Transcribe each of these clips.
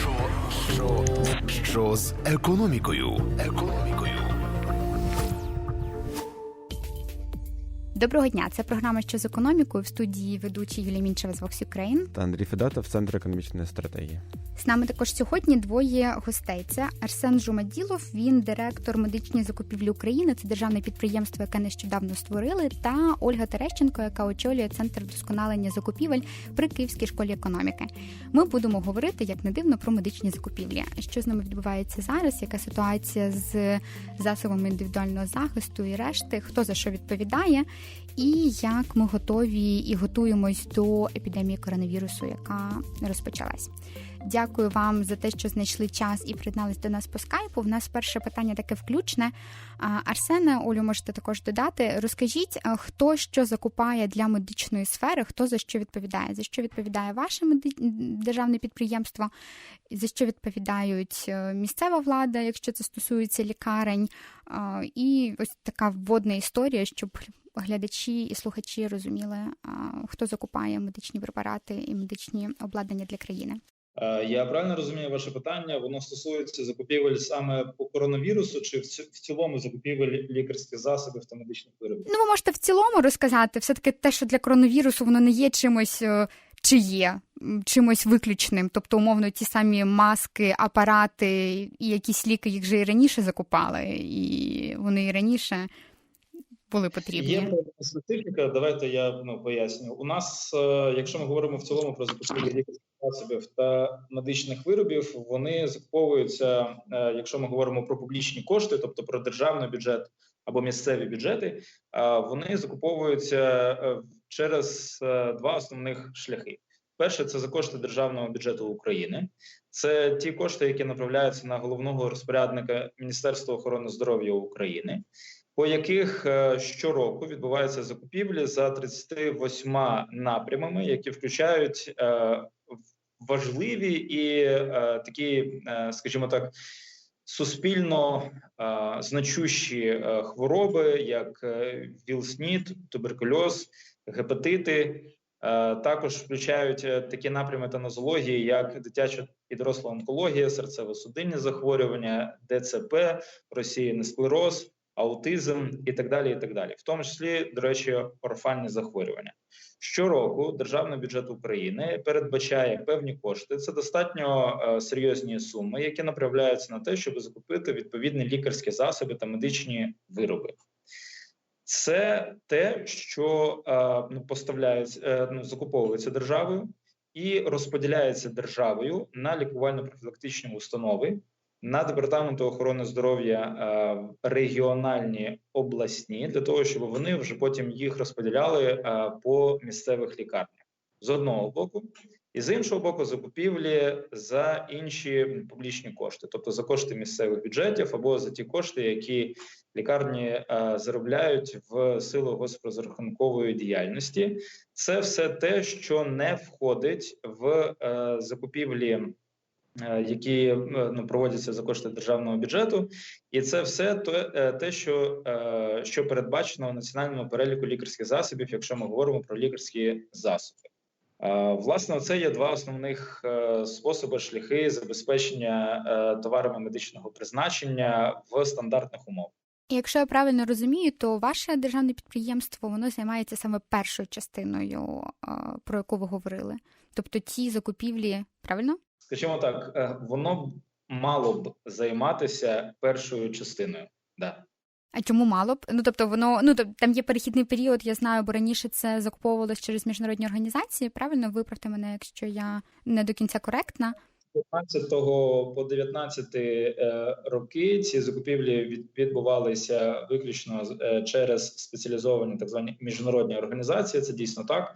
Що, що, що з економікою? Економікою. Доброго дня. Це програма що з економікою в студії ведучі Юлія Мінчева з Vox Ukraine. та Андрій Федотов, Центр економічної стратегії. З нами також сьогодні двоє гостей. Це Арсен Жумаділов, він директор медичної закупівлі України. Це державне підприємство, яке нещодавно створили, та Ольга Терещенко, яка очолює центр вдосконалення закупівель при Київській школі економіки. Ми будемо говорити як не дивно про медичні закупівлі. Що з ними відбувається зараз? Яка ситуація з засобами індивідуального захисту і решти? Хто за що відповідає? І як ми готові і готуємось до епідемії коронавірусу, яка розпочалась. Дякую вам за те, що знайшли час і приєднались до нас по скайпу. В нас перше питання таке включне. А, Арсене, Олю, можете також додати. Розкажіть, хто що закупає для медичної сфери, хто за що відповідає? За що відповідає ваше меди- державне підприємство? За що відповідають е, місцева влада, якщо це стосується лікарень? І ось така вводна історія, щоб глядачі і слухачі розуміли, хто закупає медичні препарати і медичні обладнання для країни. Е, Я правильно розумію ваше питання? Воно стосується закупівель саме по коронавірусу, чи в ці- в цілому закупівель лікарських засобів та медичних виробів? Ну, ви можете в цілому розказати, все-таки те, що для коронавірусу воно не є чимось, е, чи є чимось виключним. Тобто, умовно, ті самі маски, апарати і якісь ліки їх же і раніше закупали, і вони і раніше були потрібні. Є специфіка. Давайте я ну поясню. У нас, е, якщо ми говоримо в цілому про закупівлю лікарських засобів та медичних виробів, вони закуповуються, е, якщо ми говоримо про публічні кошти, тобто про державний бюджет або місцеві бюджети, вони закуповуються е, через е, два основних шляхи. Перше, це за кошти державного бюджету України. Це ті кошти, які направляються на головного розпорядника Міністерства охорони здоров'я України по яких е, щороку відбуваються закупівлі за 38 напрямами, які включають важливі і такі, скажімо так, суспільно е, значущі е, хвороби, як е, ВІЛ-СНІД, туберкульоз, гепатити. Е, Також включають е, такі напрями та нозології, як дитяча і доросла онкологія, серцево-судинні захворювання, ДЦП, розсіяний склероз, аутизм і так далі, і так далі, в тому числі, до речі, орфанні захворювання. Щороку державний бюджет України передбачає певні кошти. Це достатньо е, серйозні суми, які направляються на те, щоб закупити відповідні лікарські засоби та медичні вироби. Це те, що е, ну, поставляється, е, ну, закуповується державою і розподіляється державою на лікувально-профілактичні установи, на департаменти охорони здоров'я е, регіональні обласні для того, щоб вони вже потім їх розподіляли е, по місцевих лікарнях з одного боку, і з іншого боку, закупівлі за інші публічні кошти, тобто за кошти місцевих бюджетів або за ті кошти, які лікарні е, заробляють в силу госпрозрахункової діяльності. Це все те, що не входить в закупівлі які е, ну, проводяться за кошти державного бюджету, і це все те, е, те що, е, що передбачено у національному переліку лікарських засобів, якщо ми говоримо про лікарські засоби. Е, Власне, це є два основних е, способи шляхи забезпечення е, товарами медичного призначення в стандартних умовах. Якщо я правильно розумію, то ваше державне підприємство воно займається саме першою частиною, е, про яку ви говорили. Тобто ті закупівлі, правильно? Скажімо так, е, воно мало б займатися першою частиною. Да. А чому мало б? Ну тобто воно ну тоб- там є перехідний період, я знаю, бо раніше це закуповувалось через міжнародні організації. Правильно, виправте мене, якщо я не до кінця коректна. 15 по 19 е, роки ці закупівлі відбувалися виключно е, через спеціалізовані так звані міжнародні організації. Це дійсно так.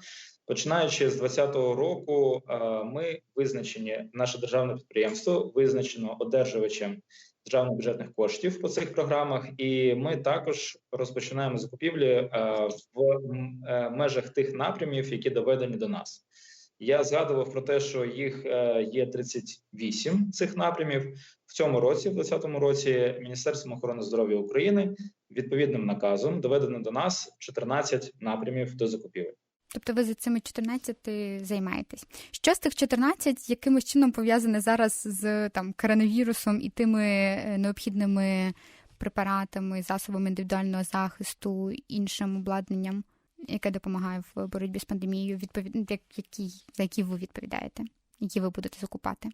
Починаючи з 2020 року, е, ми визначені, наше державне підприємство визначено одержувачем державних бюджетних коштів по цих програмах, і ми також розпочинаємо закупівлі е, в е, межах тих напрямів, які доведені до нас. Я згадував про те, що їх є 38 цих напрямів в цьому році, в 2020 році, Міністерством охорони здоров'я України відповідним наказом доведено до нас 14 напрямів до закупівель. Тобто ви за цими 14 займаєтесь. Що з тих 14 якимось чином пов'язане зараз з там коронавірусом і тими е, необхідними препаратами, засобами індивідуального захисту, іншим обладнанням, яке допомагає в боротьбі з пандемією, відповід... як- які, за які ви відповідаєте, які ви будете закупати?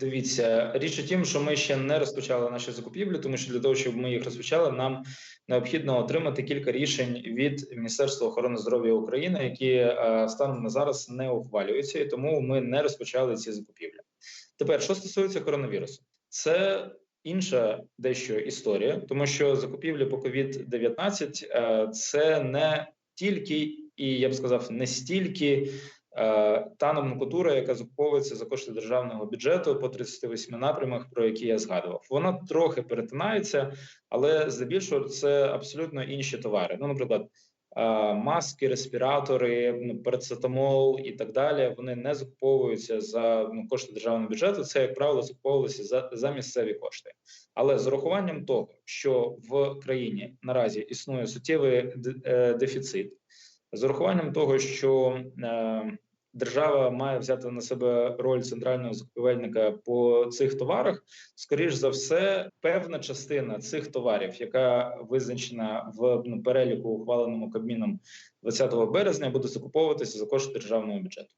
Дивіться, річ у тім, що ми ще не розпочали наші закупівлі, тому що для того, щоб ми їх розпочали, нам необхідно отримати кілька рішень від Міністерства охорони здоров'я України, які е, станом на зараз не ухвалюються, і тому ми не розпочали ці закупівлі. Тепер, що стосується коронавірусу, це інша дещо історія, тому що закупівлі по COVID-19 е, це не тільки і я б сказав, не стільки та номенклатура, яка закуповується за кошти державного бюджету по 38 напрямах, про які я згадував. Вона трохи перетинається, але здебільшого це абсолютно інші товари. Ну, наприклад, е, маски, респіратори, ну, парацетамол і так далі. Вони не закуповуються за ну, кошти державного бюджету. Це як правило закуповувалося за, за місцеві кошти. Але з урахуванням того, що в країні наразі існує суттєвий е, дефіцит, з урахуванням того, що е, держава має взяти на себе роль центрального закупівельника по цих товарах, скоріш за все, певна частина цих товарів, яка визначена в ну, переліку, ухваленому Кабміном 20 березня, буде закуповуватися за кошти державного бюджету.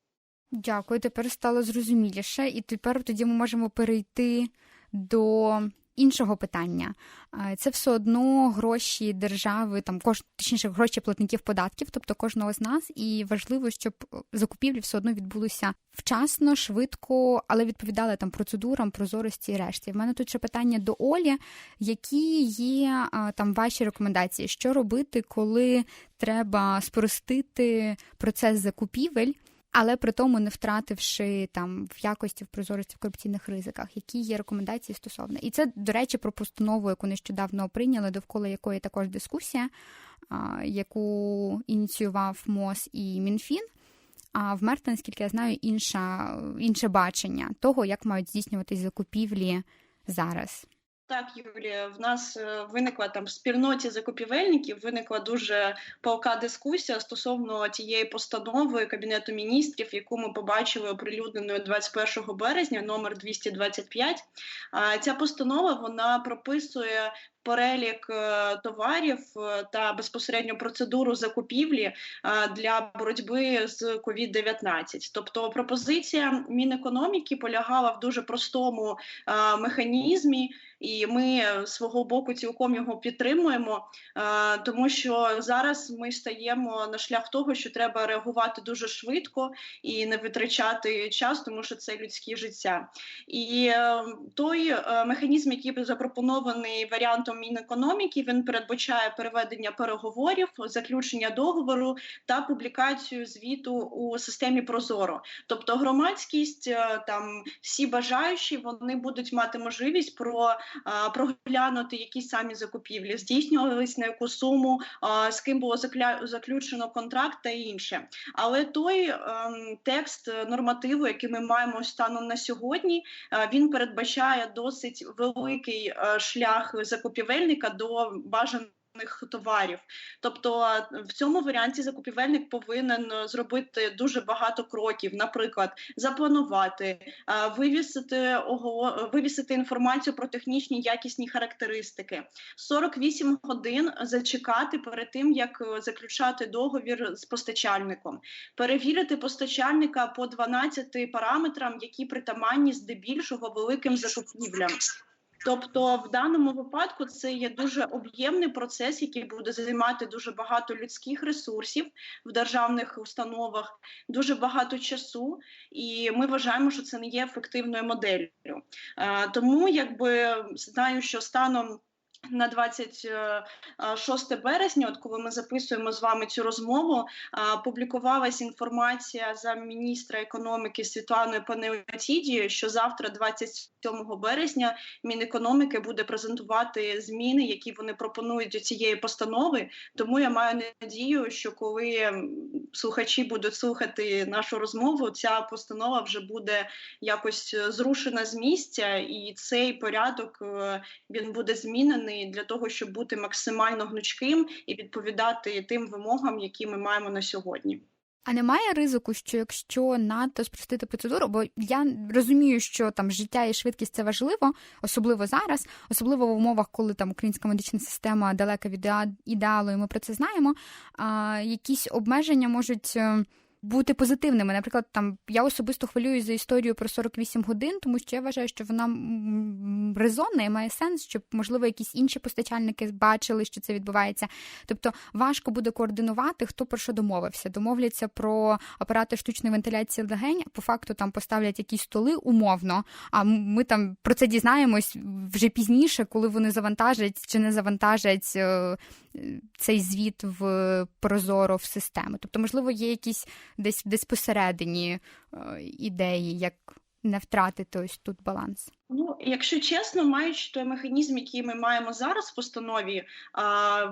Дякую, тепер стало зрозуміліше, і тепер тоді ми можемо перейти до іншого питання. Е, Це все одно гроші держави, там кож... точніше гроші платників податків, тобто кожного з нас, і важливо, щоб закупівлі все одно відбулися вчасно, швидко, але відповідали там процедурам, прозорості і решті. В мене тут ще питання до Олі, які є там ваші рекомендації, що робити, коли треба спростити процес закупівель. Але при тому не втративши там в якості в прозорості в корупційних ризиках, які є рекомендації стосовно. І це, до речі, про постанову, яку нещодавно прийняли, довкола якої також дискусія, яку ініціював МОЗ і МінФін. А в Мерта, наскільки я знаю, інша, інше бачення того, як мають здійснюватись закупівлі зараз. Так, Юлія, в нас е, виникла там в спільноті закупівельників, виникла дуже палка дискусія стосовно тієї постанови Кабінету міністрів, яку ми побачили оприлюдненою 21 березня, номер 225. А Ця постанова вона прописує перелік е, товарів е, та безпосередньо процедуру закупівлі е, для боротьби з COVID-19. Тобто пропозиція Мінекономіки полягала в дуже простому механізмі, і ми свого боку цілком його підтримуємо, тому що зараз ми стаємо на шлях того, що треба реагувати дуже швидко і не витрачати час, тому що це людські життя. І той механізм, який запропонований варіантом Мінекономіки, він передбачає переведення переговорів, заключення договору та публікацію звіту у системі Прозоро. Тобто громадськість е, там всі бажаючі вони будуть мати можливість про е, проглянути які самі закупівлі, здійснювались на яку суму, е, з ким було заключено контракт та інше. Але той ем, текст нормативу, який ми маємо станом на сьогодні, він передбачає досить великий шлях закупівельника до бажаних Товарів, тобто в цьому варіанті закупівельник повинен е, зробити дуже багато кроків, наприклад, запланувати, е, вивісити оголо... вивісити інформацію про технічні якісні характеристики, 48 годин зачекати перед тим, як е, заключати договір з постачальником, перевірити постачальника по 12 параметрам, які притаманні здебільшого великим закупівлям. Тобто, в даному випадку це є дуже об'ємний процес, який буде займати дуже багато людських ресурсів в державних установах, дуже багато часу, і ми вважаємо, що це не є ефективною моделлю. Е, Тому, якби знаю, що станом. На 26 березня, от коли ми записуємо з вами цю розмову, а, публікувалась інформація за міністра економіки Світланою Панеотідією, що завтра, 27 березня, Мінекономіки буде презентувати зміни, які вони пропонують до цієї постанови. Тому я маю надію, що коли слухачі будуть слухати нашу розмову, ця постанова вже буде якось е, зрушена з місця, і цей порядок е, він буде змінений для того, щоб бути максимально гнучким і відповідати тим вимогам, які ми маємо на сьогодні. А немає ризику, що якщо надто спростити процедуру, бо я розумію, що там життя і швидкість це важливо, особливо зараз, особливо в умовах, коли там українська медична система далека від ідеалу, і ми про це знаємо. А, якісь обмеження можуть. Бути позитивними, наприклад, там я особисто хвилююсь за історію про 48 годин, тому що я вважаю, що вона резонна і має сенс, щоб можливо якісь інші постачальники бачили, що це відбувається. Тобто важко буде координувати, хто про що домовився. Домовляться про апарати штучної вентиляції легень, а по факту там поставлять якісь столи умовно. А ми там про це дізнаємось вже пізніше, коли вони завантажать чи не завантажать е, цей звіт в прозоро в систему. Тобто, можливо, є якісь десь десь посередині е, ідеї, як не втратити ось тут баланс. Ну, якщо чесно, маючи той механізм, який ми маємо зараз в постанові, а,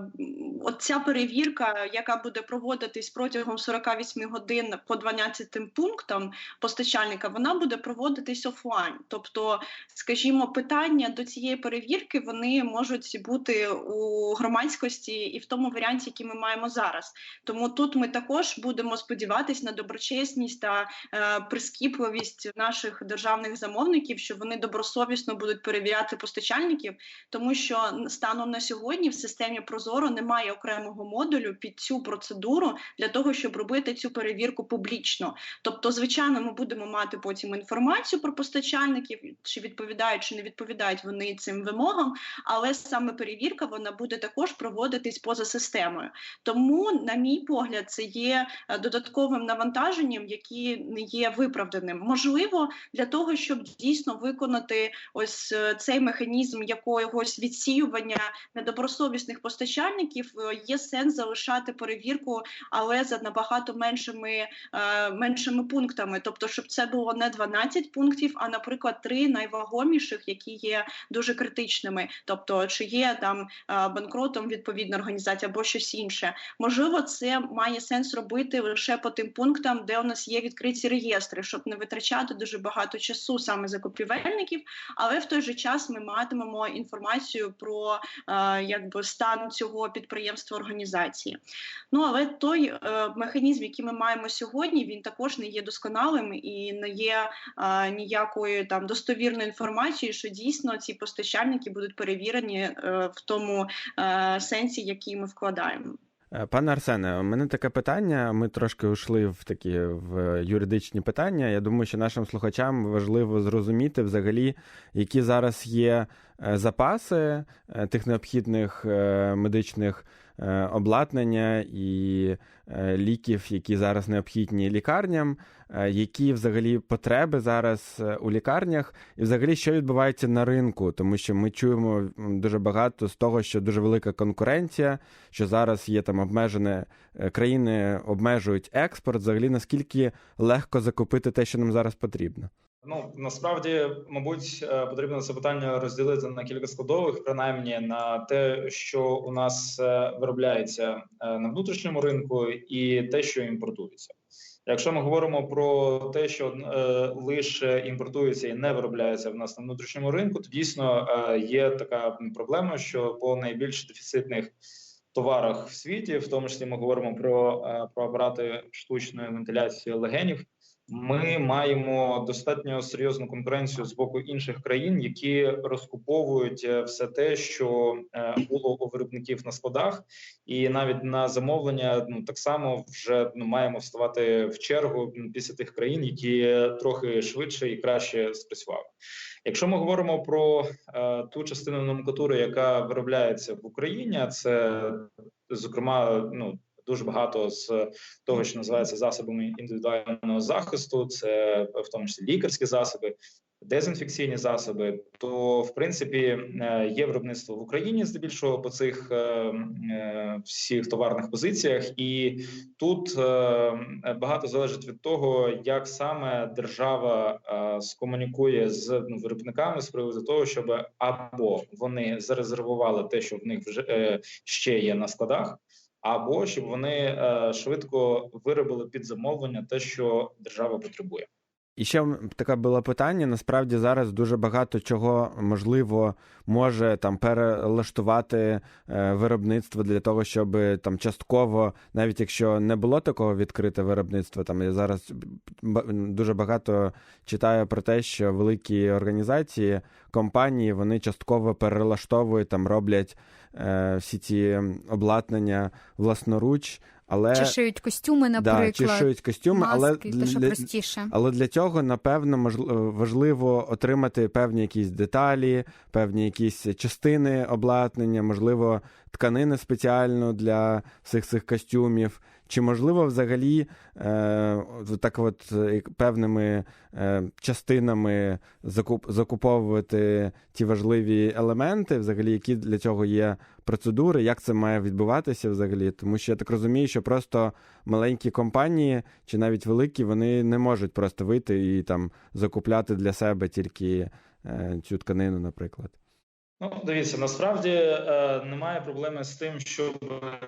от ця перевірка, яка буде проводитись протягом 48 годин по 12 пунктам постачальника, вона буде проводитись офлайн. Тобто, скажімо, питання до цієї перевірки вони можуть бути у громадськості і в тому варіанті, який ми маємо зараз. Тому тут ми також будемо сподіватись на доброчесність та е, прискіпливість наших державних замовників, що вони добросовісно будуть перевіряти постачальників, тому що станом на сьогодні в системі Прозоро немає окремого модулю під цю процедуру для того, щоб робити цю перевірку публічно. Тобто, звичайно, ми будемо мати потім інформацію про постачальників, чи відповідають, чи не відповідають вони цим вимогам, але саме перевірка вона буде також проводитись поза системою. Тому, на мій погляд, це є е, додатковим навантаженням, які не є виправданим. Можливо, для того, щоб дійсно виконати ось е, цей механізм якогось відсіювання недобросовісних постачальників, е, є сенс залишати перевірку, але за набагато меншими, е, меншими пунктами. Тобто, щоб це було не 12 пунктів, а, наприклад, три найвагоміших, які є дуже критичними. Тобто, чи є там банкротом відповідна організація або щось інше. Можливо, це має сенс робити лише по тим пунктам, де у нас є відкриті реєстри, щоб не витрачати дуже багато часу саме закупівельників, але в той же час ми матимемо інформацію про е, якби стан цього підприємства організації. Ну але той е, механізм, який ми маємо сьогодні, він також не є досконалим і не є е, ніякої там достовірної інформації, що дійсно ці постачальники будуть перевірені е, в тому е, сенсі, який ми вкладаємо. Е, Пане Арсене, у мене таке питання. Ми трошки ушли в такі в юридичні питання. Я думаю, що нашим слухачам важливо зрозуміти взагалі, які зараз є е, запаси е, тих необхідних медичних обладнання і е, ліків, які зараз необхідні лікарням, е, які взагалі потреби зараз е, у лікарнях, і взагалі що відбувається на ринку, тому що ми чуємо дуже багато з того, що дуже велика конкуренція, що зараз є там обмежене е, країни обмежують експорт. Взагалі наскільки легко закупити те, що нам зараз потрібно? Ну насправді, мабуть, е, потрібно це питання розділити на кілька складових, принаймні на те, що у нас е, виробляється е, на внутрішньому ринку, і те, що імпортується. Якщо ми говоримо про те, що е, лише імпортується і не виробляється в нас на внутрішньому ринку, то дійсно е, є така проблема, що по найбільш дефіцитних товарах в світі, в тому числі ми говоримо про, е, про апарати штучної вентиляції легенів. Ми маємо достатньо серйозну конкуренцію з боку інших країн, які розкуповують е, все те, що е, було у виробників на складах, і навіть на замовлення ну так само вже ну, маємо вставати в чергу після тих країн, які трохи швидше і краще спрацювали. Якщо ми говоримо про е, ту частину номенклатури, яка виробляється в Україні, це зокрема ну дуже багато з того, що називається засобами індивідуального захисту, це в тому числі лікарські засоби, дезінфекційні засоби. То в принципі е, є виробництво в Україні здебільшого по цих е, е, всіх товарних позиціях, і тут багато залежить від того, як саме держава скомунікує з ну, виробниками з приводу того, щоб або вони зарезервували те, що в них вже ще є на складах або щоб вони е, швидко виробили під замовлення те, що держава потребує. І ще таке було питання. Насправді зараз дуже багато чого можливо може там перелаштувати е, виробництво для того, щоб там частково, навіть якщо не було такого відкрите виробництва, там я зараз дуже багато читаю про те, що великі організації, компанії, вони частково перелаштовують там, роблять е, всі ці обладнання власноруч. Але Чи шиють костюми, да, наприклад, чи шиють костюми, маски, але те, що для, простіше. але для цього, напевно, можл- важливо отримати певні якісь деталі, певні якісь частини обладнання, можливо, тканини спеціально для всіх цих костюмів. Чи можливо взагалі е, так от певними е, частинами закуп, закуповувати ті важливі елементи, взагалі, які для цього є процедури, як це має відбуватися взагалі? Тому що я так розумію, що просто маленькі компанії чи навіть великі, вони не можуть просто вийти і там закупляти для себе тільки е, цю тканину, наприклад. Ну, дивіться, насправді е, немає проблеми з тим, щоб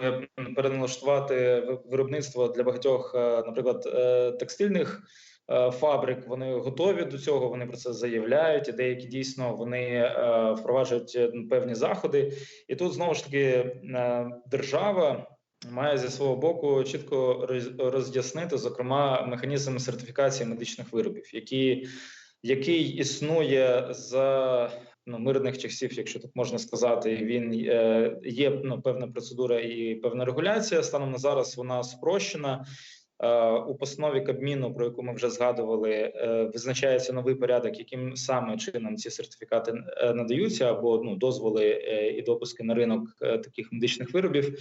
е, переналаштувати виробництво для багатьох, е, наприклад, е, текстильних е, фабрик. Вони готові до цього, вони про це заявляють. І деякі дійсно вони е, впроваджують е, певні заходи. І тут знову ж таки е, держава. Має зі свого боку чітко роз'яснити, зокрема, механізм сертифікації медичних виробів, які, який існує за ну, мирних часів, якщо так можна сказати, він е, є ну, певна процедура і певна регуляція. Станом на зараз вона спрощена. Е, у постанові Кабміну, про яку ми вже згадували, е, визначається новий порядок, яким саме чином ці сертифікати надаються, або ну дозволи і допуски на ринок таких медичних виробів.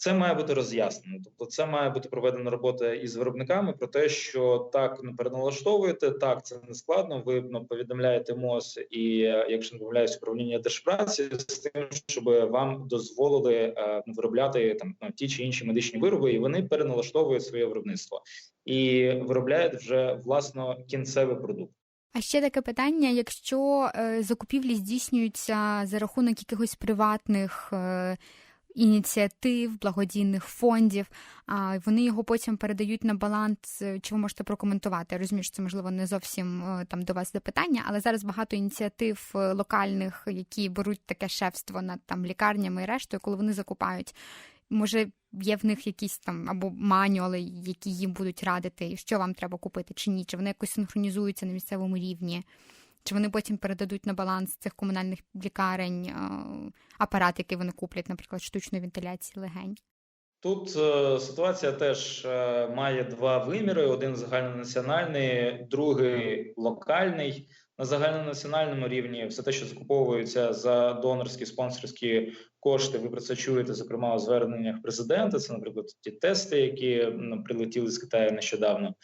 Це має бути роз'яснено. Тобто, це має бути проведена робота із виробниками про те, що так ну, переналаштовуєте, так це не складно. Ви ну, повідомляєте МОЗ і, е, якщо не помиляюсь, управління держпраці з тим, щоб вам дозволили е, виробляти там ну, ті чи інші медичні вироби, і вони переналаштовують своє виробництво і виробляють вже власно кінцевий продукт. А ще таке питання: якщо е, закупівлі здійснюються за рахунок якихось приватних е, ініціатив, благодійних фондів, а вони його потім передають на баланс. е, Чи ви можете прокоментувати? Я розумію, що це можливо не зовсім е, там до вас запитання, але зараз багато ініціатив е, локальних, які беруть таке шефство над там лікарнями і рештою, коли вони закупають. Може, є в них якісь там або манюали, які їм будуть радити, що вам треба купити чи ні, чи вони якось синхронізуються на місцевому рівні, чи вони потім передадуть на баланс цих комунальних лікарень е, апарат, який вони куплять, наприклад, штучної вентиляції легень. Тут е, ситуація теж е, має два виміри: один загальнонаціональний, другий локальний. На загальнонаціональному рівні все те, що закуповується за донорські спонсорські кошти. Ви про це чуєте, зокрема у зверненнях президента. Це, наприклад, ті тести, які прилетіли з Китаю нещодавно.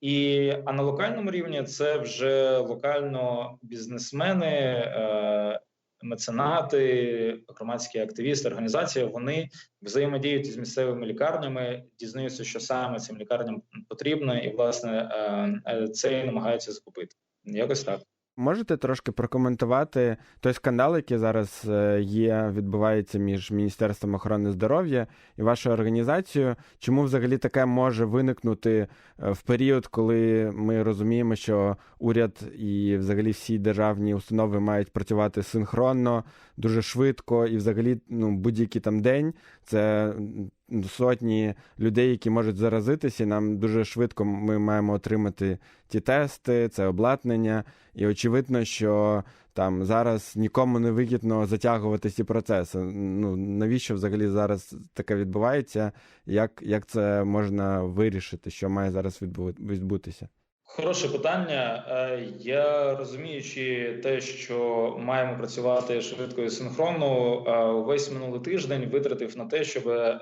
І а на локальному рівні це вже локально бізнесмени, е, меценати, громадські активісти, організації. Вони взаємодіють з місцевими лікарнями, дізнаються, що саме цим лікарням потрібно, і власне е, е, це і намагаються закупити. Якось так. Можете трошки прокоментувати той скандал, який зараз е, є, відбувається між Міністерством охорони здоров'я і вашою організацією? Чому взагалі таке може виникнути е, в період, коли ми розуміємо, що уряд і взагалі всі державні установи мають працювати синхронно, дуже швидко, і взагалі ну, будь-який там день це сотні людей, які можуть заразитися. Нам дуже швидко ми маємо отримати ті тести, це обладнання. І очевидно, що там зараз нікому не вигідно затягувати ці процеси. Ну навіщо взагалі зараз таке відбувається? Як, як це можна вирішити? Що має зараз відбу- відбутися? Хороше питання. Е, Я розуміючи те, що маємо працювати швидко і синхронно, весь увесь минулий тиждень витратив на те, щоб е,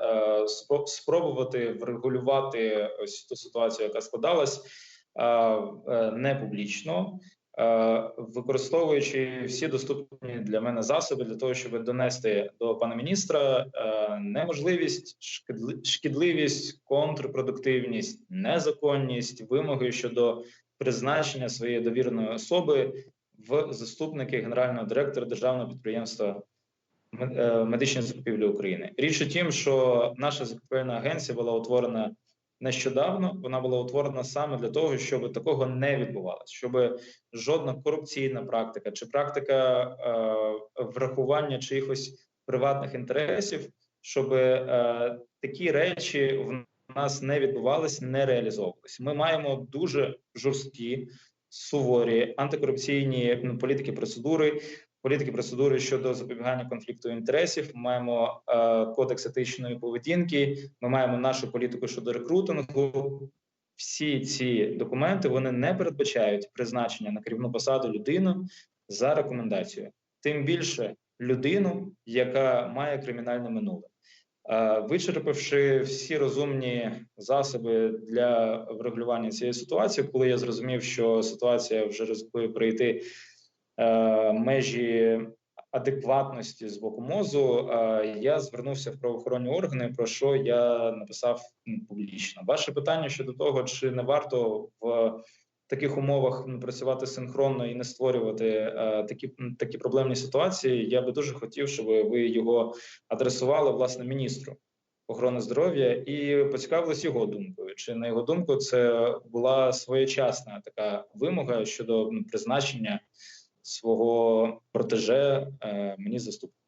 спробувати врегулювати ось ту ситуацію, яка складалась е, е, не публічно. Е, Використовуючи всі доступні для мене засоби для того, щоб донести до пана міністра е, неможливість, шкідли- шкідливість, контрпродуктивність, незаконність, вимоги щодо призначення своєї довіреної особи в заступники генерального директора державного підприємства е, медичні закупівлі України. Річ у тім, що наша закупівельна агенція була утворена нещодавно. Вона була утворена саме для того, щоб такого не відбувалося, щоб жодна корупційна практика чи практика е, врахування чиїхось приватних інтересів, щоб е, такі речі в нас не відбувались, не реалізовувались. Ми маємо дуже жорсткі, суворі антикорупційні політики процедури. Політики процедури щодо запобігання конфлікту інтересів. Ми маємо е, кодекс етичної поведінки. Ми маємо нашу політику щодо рекрутингу. Всі ці документи вони не передбачають призначення на керівну посаду людину за рекомендацією, тим більше людину, яка має кримінальне минуле. Е, Вичерпавши всі розумні засоби для врегулювання цієї ситуації, коли я зрозумів, що ситуація вже ризикує прийти межі адекватності з боку мозу, е, я звернувся в правоохоронні органи, про що я написав публічно. Ваше питання щодо того, чи не варто в таких умовах працювати синхронно і не створювати е, такі такі проблемні ситуації, я би дуже хотів, щоб ви його адресували власне міністру охорони здоров'я і поцікавились його думкою. Чи на його думку це була своєчасна така вимога щодо призначення свого протеже е, мені заступником?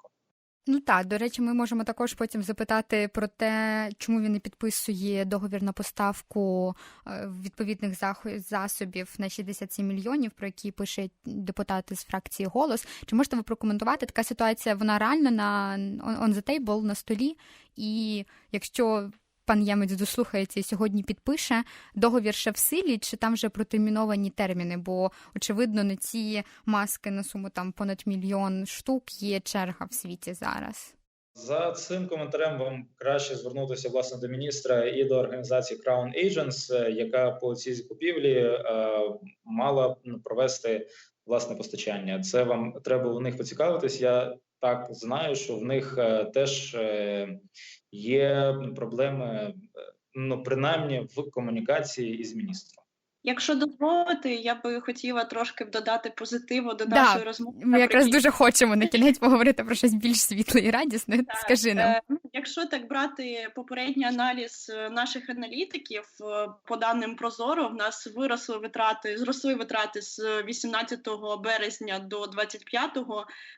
Ну так, до речі, ми можемо також потім запитати про те, чому він не підписує договір на поставку е, відповідних засобів на 67 мільйонів, про які пише депутат із фракції Голос. Чи можете ви прокоментувати така ситуація? Вона реально на on the table, на столі, і якщо пан Ємець дослухається і сьогодні підпише, договір ще в силі, чи там вже протерміновані терміни? Бо очевидно на ці маски на суму там понад мільйон штук є черга в світі зараз. За цим коментарем вам краще звернутися власне до міністра і до організації Crown Agents, е, яка по цій закупівлі е, мала провести власне постачання. Це вам треба у них поцікавитись. Я так знаю, що в них е, теж е, є проблеми, е, ну принаймні в комунікації із міністром. Якщо дозволити, я би хотіла трошки додати позитиву до Да, нашої розмови. Ми якраз дуже хочемо на кінець поговорити про щось більш світле і радісне. Так, Скажи нам. е, Якщо так брати попередній аналіз е, наших аналітиків, е, по даним Прозоро, в нас виросли витрати, зросли витрати з 18 березня до 25,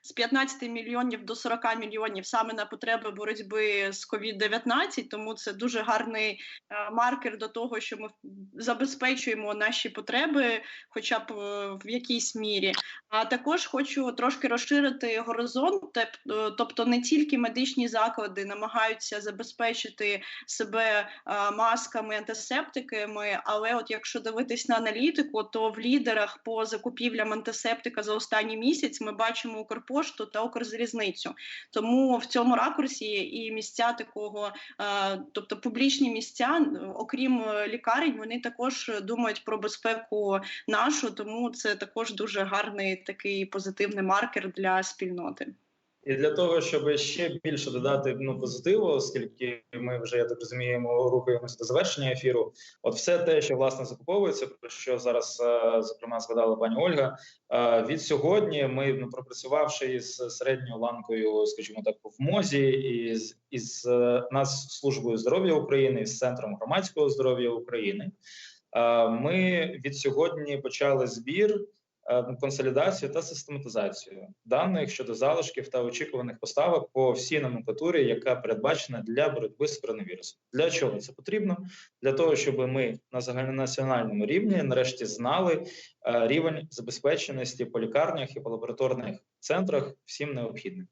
з 15 мільйонів до 40 мільйонів саме на потреби боротьби з COVID-19, тому це дуже гарний маркер до того, що ми забезпечуємо наші потреби, хоча б е, в якійсь мірі. А також хочу трошки розширити горизонт, е, тобто не тільки медичні заклади намагаються забезпечити себе е, масками, антисептиками, але от якщо дивитись на аналітику, то в лідерах по закупівлям антисептика за останній місяць ми бачимо Укрпошту та Укрзалізницю. Тому в цьому ракурсі і місця такого, тобто публічні місця, окрім лікарень, вони також думають про безпеку нашу, тому це також дуже гарний такий позитивний маркер для спільноти. І для того, щоб ще більше додати ну позитиву, оскільки ми вже я так розуміємо, рухаємося до завершення ефіру. От все те, що власне закуповується, про що зараз е, зокрема згадала пані Ольга. е, Від сьогодні ми ну пропрацювавши із середньою ланкою, скажімо так, в мозі, із із е, нас службою здоров'я України, з центром громадського здоров'я України. Е, Ми від сьогодні почали збір е, консолідацію та систематизацію даних щодо залишків та очікуваних поставок по всій номенклатурі, яка передбачена для боротьби з коронавірусом. Для чого це потрібно? Для того, щоб ми на загальнонаціональному рівні нарешті знали е, рівень забезпеченості по лікарнях і по лабораторних центрах всім необхідним.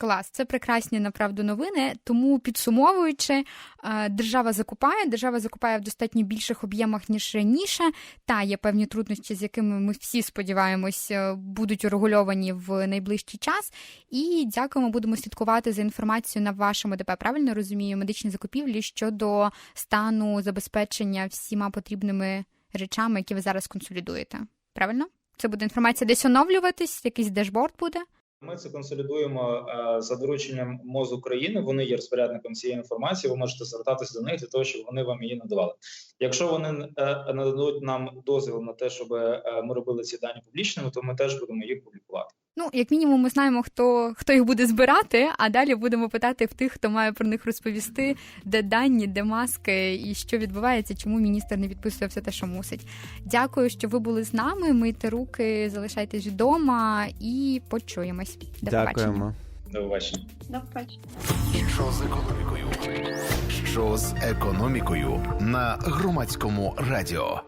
Клас, це прекрасні направду новини. Тому підсумовуючи, е, держава закупає, держава закупає в достатньо більших об'ємах ніж раніше. Та є певні труднощі, з якими ми всі сподіваємось е, будуть урегульовані в найближчий час. І дякуємо, будемо слідкувати за інформацією на вашому ДП. Правильно розумію, медичні закупівлі щодо стану забезпечення всіма потрібними речами, які ви зараз консолідуєте. Правильно? Це буде інформація десь оновлюватись, якийсь дешборд буде. Ми це консолідуємо е, за дорученням МОЗ України. Вони є розпорядником цієї інформації. Ви можете звертатись до них для того, щоб вони вам її надавали. Якщо вони е, нададуть нам дозвіл на те, щоб е, ми робили ці дані публічними, то ми теж будемо їх публікувати. Ну, як мінімум, ми знаємо, хто, хто їх буде збирати, а далі будемо питати в тих, хто має про них розповісти, де дані, де маски і що відбувається, чому міністр не підписує все те, що мусить. Дякую, що ви були з нами. Мийте руки, залишайтесь вдома і почуємось. До побачення. Дякуємо. До побачення. До побачення. Що з економікою? Що з економікою на громадському радіо?